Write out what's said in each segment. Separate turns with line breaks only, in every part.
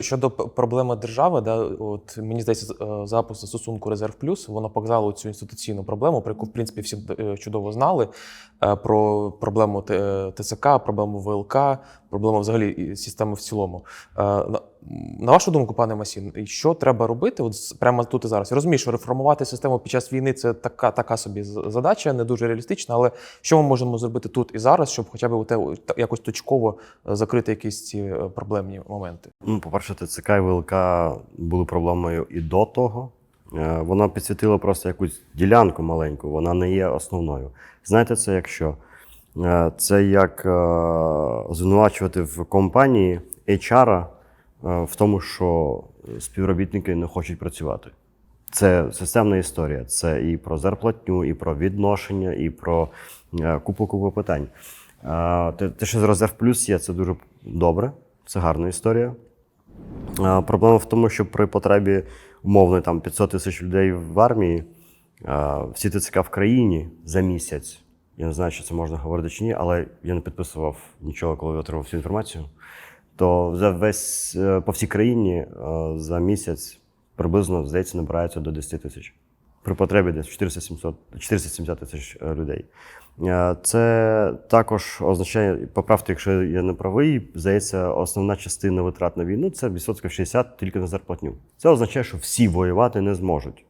Щодо проблеми держави, да, от мені здається, е, запуск стосунку Резерв Плюс воно показало цю інституційну проблему, про яку в принципі всі е, чудово знали. е, Про проблему ТЦК, проблему ВЛК, проблему взагалі системи в цілому. Е, На, вашу думку, пане Масін, що треба робити? От прямо тут і зараз. Я розумію, що реформувати систему під час війни це така, така собі задача, не дуже реалістична. Але що ми можемо зробити тут і зараз, щоб хоча б у те якось точково е, закрити якісь ці е, проблемні моменти?
Ну, по-перше, ТЦК і ВЛК були проблемою і до того. Вона підсвітила просто якусь ділянку маленьку, вона не є основною. Знаєте, це якщо? Е, Це як е, звинувачувати в компанії HR е, в тому, що співробітники не хочуть працювати. Це системна історія. Це і про зарплатню, і про відношення, і про купу купу питань. Те, що з резерв плюс є, це дуже добре, це гарна історія. Проблема в тому, що при потребі умовно там 500 тисяч людей в армії, всі ТЦК в країні за місяць. Я не знаю, чи це можна говорити чи ні, але я не підписував нічого, коли отримав всю інформацію. То за весь е, по всій країні е, за місяць приблизно, здається, набирається до 10 тисяч. При потребі десь 470 тисяч е, людей. Це також означає, поправте, якщо я не правий, здається, основна частина витрат на війну це відсотків 60 тільки на зарплатню. Це означає, що всі воювати не зможуть.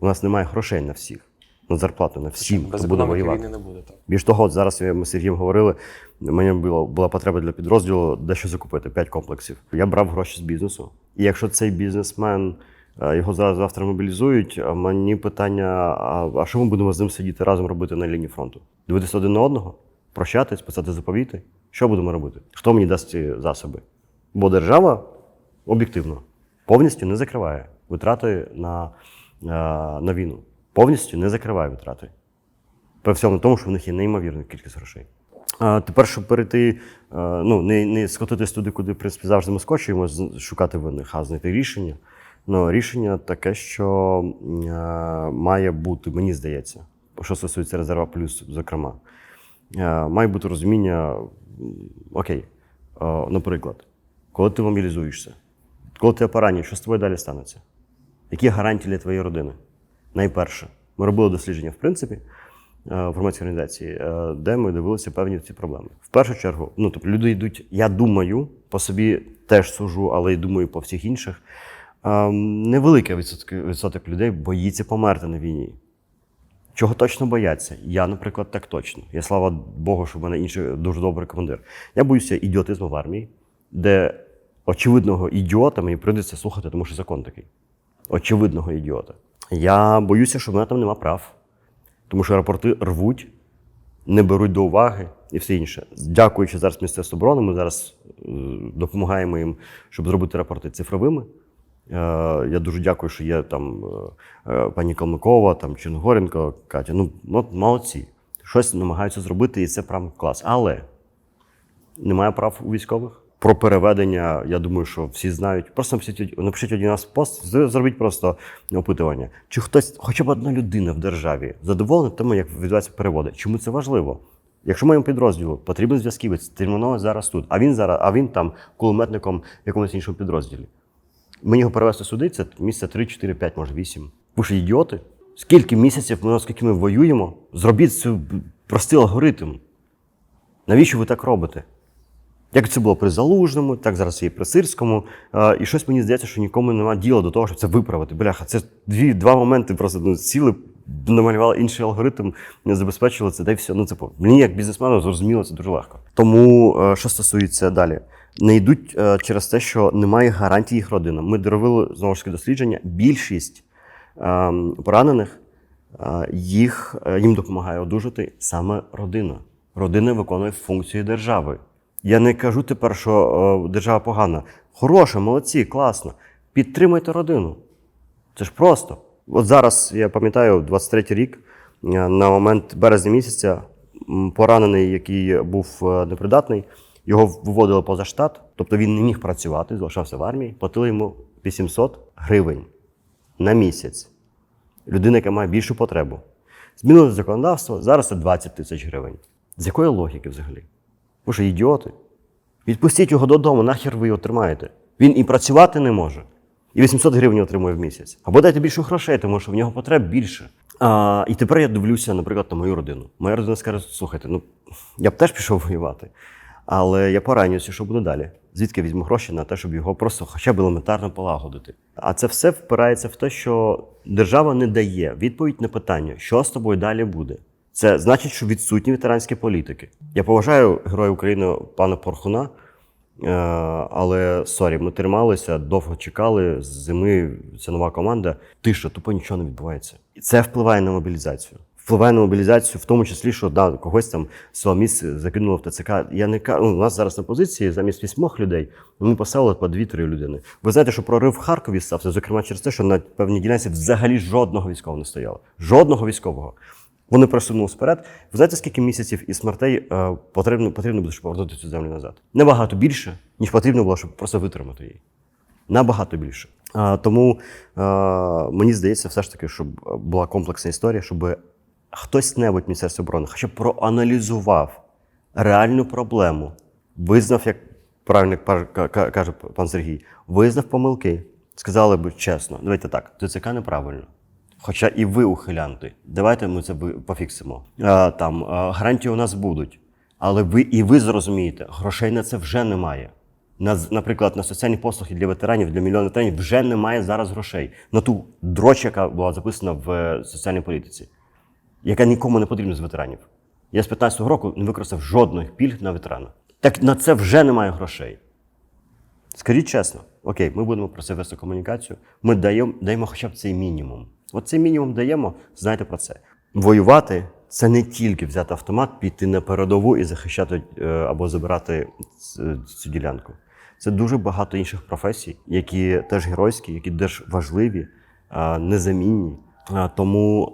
У нас немає грошей на всіх, на зарплату, на всім,
Без
хто буде воювати.
війни не буде так.
Більш того, зараз ми з Сергієм говорили, мені було, була потреба для підрозділу дещо закупити, 5 комплексів. Я брав гроші з бізнесу. І якщо цей бізнесмен е, його зараз завтра мобілізують, а мені питання: а, а що ми будемо з ним сидіти разом робити на лінії фронту? Дивитися один на одного, прощатись, писати заповіти? Що будемо робити? Хто мені дасть ці засоби? Бо держава об'єктивно повністю не закриває витрати на, е, на війну. Повністю не закриває витрати. При всьому тому, що в них є неймовірна кількість грошей. А тепер, щоб перейти, ну, не, не скотитись туди, куди в принципі, завжди ми скочуємо, шукати винних, а знайти рішення. Ну, рішення таке, що має бути, мені здається, що стосується резерва плюс, зокрема, має бути розуміння, окей, наприклад, коли ти мобілізуєшся, коли ти поранені, що з тобою далі станеться? Які гарантії для твоєї родини? Найперше, ми робили дослідження, в принципі, е, в громадській організації, е, де ми дивилися певні ці проблеми. В першу чергу, ну тобто люди йдуть, я думаю, по собі теж сужу, але й думаю по всіх інших. е, Невеликий відсоток, відсоток людей боїться померти на війні. Чого точно бояться? Я, наприклад, так точно. Я слава Богу, що в мене інший дуже добрий командир. Я боюся ідіотизму в армії, де очевидного ідіота мені прийдеться слухати, тому що закон такий. Очевидного ідіота. Я боюся, що в мене там нема прав, тому що рапорти рвуть, не беруть до уваги і все інше. Дякуючи зараз Міністерству оборони, ми зараз е, допомагаємо їм, щоб зробити рапорти цифровими. Е, Я дуже дякую, що є там е, пані Калмикова, там Чорногоренко, Катя. Ну, молодці. Щось намагаються зробити, і це прям клас. Але немає прав у військових. Про переведення, я думаю, що всі знають. Просто напишіть, напишіть один раз пост, зробіть просто опитування. Чи хтось, хоча б одна людина в державі задоволена тому, як відбуваються переводи? Чому це важливо? Якщо моєму підрозділу потрібен зв'язківець, терміново зараз тут, а він зараз, а він там кулеметником в якомусь іншому підрозділі. Мені його перевести сюди, це місяця 3, 4, 5, може 8. Ви що, ідіоти? Скільки місяців ми, скільки ми воюємо? Зробіть цю простий алгоритм. Навіщо ви так робите? Як це було при Залужному, так зараз і при Сирському. І щось мені здається, що нікому немає діла до того, щоб це виправити. Бляха, це дві, два моменти просто ну, сіли, намалювали інший алгоритм, не забезпечили це, да й все. Ну, це по- мені як бізнесмену зрозуміло, це дуже легко. Тому, е, що стосується далі, не йдуть е, через те, що немає гарантій їх родинам. Ми робили знову ж таки дослідження. Більшість ем, поранених е, їх, їм допомагає одужати саме родина. Родина виконує функції держави. Я не кажу тепер, що е, держава погана. Хороша, молодці, класно. Підтримайте родину. Це ж просто. От зараз, я пам'ятаю, 23 рік, е, на момент березня місяця, поранений, який був е, непридатний, його виводили поза штат, тобто він не міг працювати, залишався в армії, платили йому 800 гривень на місяць. Людина, яка має більшу потребу. Змінили законодавство, зараз це 20 тисяч гривень. З якої логіки взагалі? Ви що, ідіоти? Відпустіть його додому, нахер ви його тримаєте? Він і працювати не може, і 800 гривень отримує в місяць. Або дайте більше грошей, тому що в нього потреб більше. А, і тепер я дивлюся, наприклад, на мою родину. Моя родина скаже: слухайте, ну я б теж пішов воювати, але я поранюся, що буде далі. Звідки візьму гроші на те, щоб його просто хоча б елементарно полагодити. А це все впирається в те, що держава не дає відповідь на питання, що з тобою далі буде. Це значить, що відсутні ветеранські політики. Я поважаю героя України пана Порхуна, е, але сорі, ми трималися, довго чекали. З зими ця нова команда. Тиша, тупо нічого не відбувається. І це впливає на мобілізацію. Впливає на мобілізацію, в тому числі, що да, когось там з свого місця закинуло в ТЦК. Я не ка- ну, у нас зараз на позиції замість вісьмох людей ми поставили по дві-три людини. Ви знаєте, що прорив в Харкові стався, зокрема через те, що на певній ділянці взагалі жодного військового не стояло. Жодного військового. Вони просунулися вперед. Ви знаєте, скільки місяців і смертей е, потрібно, потрібно буде, щоб повернути цю землю назад? Набагато більше, ніж потрібно було, щоб просто витримати її. Набагато більше. А, тому е, мені здається, все ж таки, щоб була комплексна історія, щоб хтось небудь Міністерство оборони хоча б проаналізував реальну проблему, визнав, як правильно каже пан Сергій, визнав помилки, сказали б чесно, давайте так, ТЦК неправильно. Хоча і ви ухилянти. Давайте ми це пофіксимо. А, там а, гарантії у нас будуть. Але ви і ви зрозумієте, грошей на це вже немає. На, наприклад, на соціальні послуги для ветеранів, для мільйонів ветеранів вже немає зараз грошей. На ту дроч, яка була записана в е, соціальній політиці, яка нікому не потрібна з ветеранів. Я з 15-го року не використав жодних пільг на ветерана. Так на це вже немає грошей. Скажіть чесно, окей, ми будемо про це вести комунікацію. Ми даємо, даємо хоча б цей мінімум. От цей мінімум даємо, знайте про це. Воювати це не тільки взяти автомат, піти на передову і захищати е, або забирати цю ділянку. Це дуже багато інших професій, які теж геройські, які теж важливі, е, незамінні. Е, Тому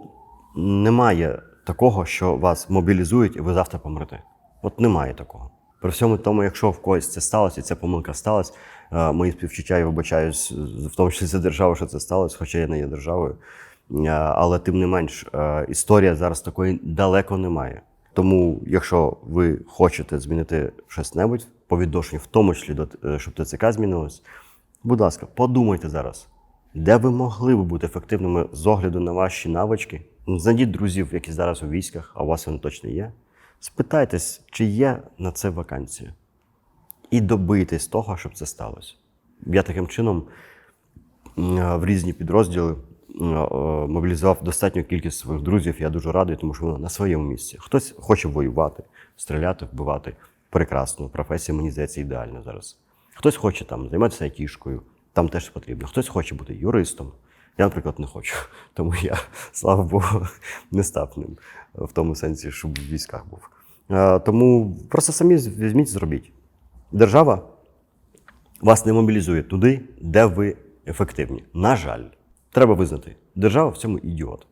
немає такого, що вас мобілізують і ви завтра помрете. От немає такого. При всьому тому, якщо в когось це сталося, і ця помилка сталася, е, мої співчуття і вибачаюсь, в тому числі за державу, що це сталося, хоча я не є державою. Е, Але тим не менш, е, історія зараз такої далеко немає. Тому, якщо ви хочете змінити щось небудь по відношенню, в тому числі щоб ТЦК змінилось, будь ласка, подумайте зараз, де ви могли би бути ефективними з огляду на ваші навички. Знайдіть друзів, які зараз у військах, а у вас вони точно є. Спитайтесь, чи є на це вакансія. І добийтесь того, щоб це сталося. Я таким чином е, в різні підрозділи е, мобілізував достатню кількість своїх друзів. Я дуже радий, тому що вони на своєму місці. Хтось хоче воювати, стріляти, вбивати. Прекрасно. Професія, мені здається, ідеальна зараз. Хтось хоче там займатися айтішкою, там теж потрібно. Хтось хоче бути юристом. Я, наприклад, не хочу. Тому я, слава Богу, не став ним в тому сенсі, щоб в військах був. Е, Тому просто самі візьміть, зробіть. Держава вас не мобілізує туди, де ви ефективні. На жаль, треба визнати, держава в цьому ідіот.